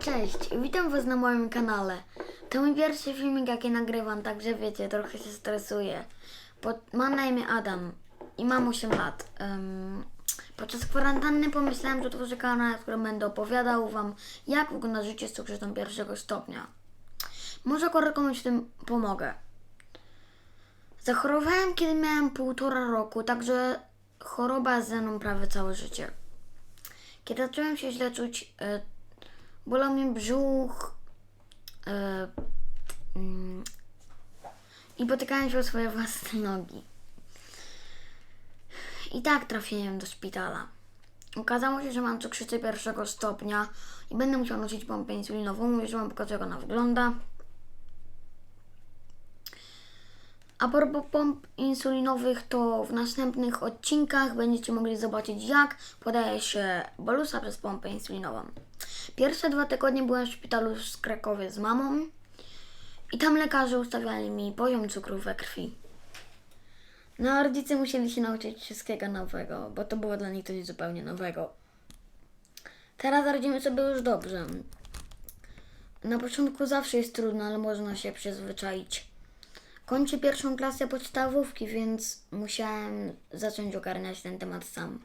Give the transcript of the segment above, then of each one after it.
Cześć, witam Was na moim kanale. To mój pierwszy filmik, jaki nagrywam, także wiecie, trochę się stresuję. Mam na imię Adam i mam 8 lat. Em, podczas kwarantanny pomyślałem, że otworzę kanał, w którym będę opowiadał Wam, jak wygląda życie z cukrzycą pierwszego stopnia. Może akurat komuś w tym pomogę. Zachorowałem, kiedy miałem półtora roku, także choroba ze mną prawie całe życie. Kiedy zacząłem się źle czuć, e, bolał mnie brzuch e, mm, i potykałem się o swoje własne nogi. I tak trafiłem do szpitala. Okazało się, że mam cukrzycę pierwszego stopnia i będę musiał nosić pompę insulinową. Mówię, że wam pokażę, jak ona wygląda. A propos pomp insulinowych, to w następnych odcinkach będziecie mogli zobaczyć, jak podaje się bolusa przez pompę insulinową. Pierwsze dwa tygodnie byłem w szpitalu w Krakowie z mamą i tam lekarze ustawiali mi poziom cukru we krwi. No rodzice musieli się nauczyć wszystkiego nowego, bo to było dla nich coś zupełnie nowego. Teraz radzimy sobie już dobrze. Na początku zawsze jest trudno, ale można się przyzwyczaić. Kończę pierwszą klasę podstawówki, więc musiałem zacząć ogarniać ten temat sam.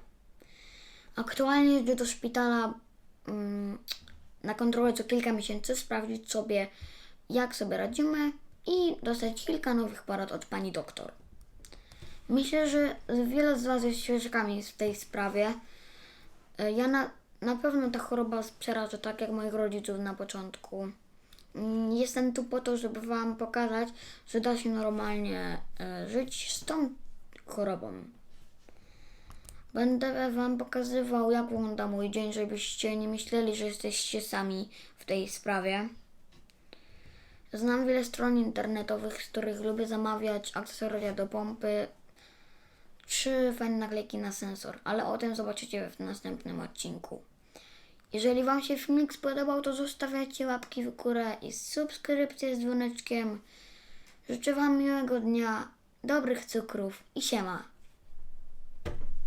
Aktualnie jeżdżę do szpitala mm, na kontrolę co kilka miesięcy, sprawdzić sobie, jak sobie radzimy i dostać kilka nowych porad od pani doktor. Myślę, że wiele z Was jest świeżakami w tej sprawie. E, Ja na, na pewno ta choroba przeraża tak jak moich rodziców na początku. Mm, Jestem tu po to, żeby Wam pokazać, że da się normalnie e, żyć z tą chorobą. Będę Wam pokazywał, jak wygląda mój dzień, żebyście nie myśleli, że jesteście sami w tej sprawie. Znam wiele stron internetowych, z których lubię zamawiać akcesoria do pompy czy fajne naklejki na sensor, ale o tym zobaczycie w następnym odcinku. Jeżeli Wam się filmik spodobał, to zostawiajcie łapki w górę i subskrypcję z dzwoneczkiem. Życzę Wam miłego dnia, dobrych cukrów i siema.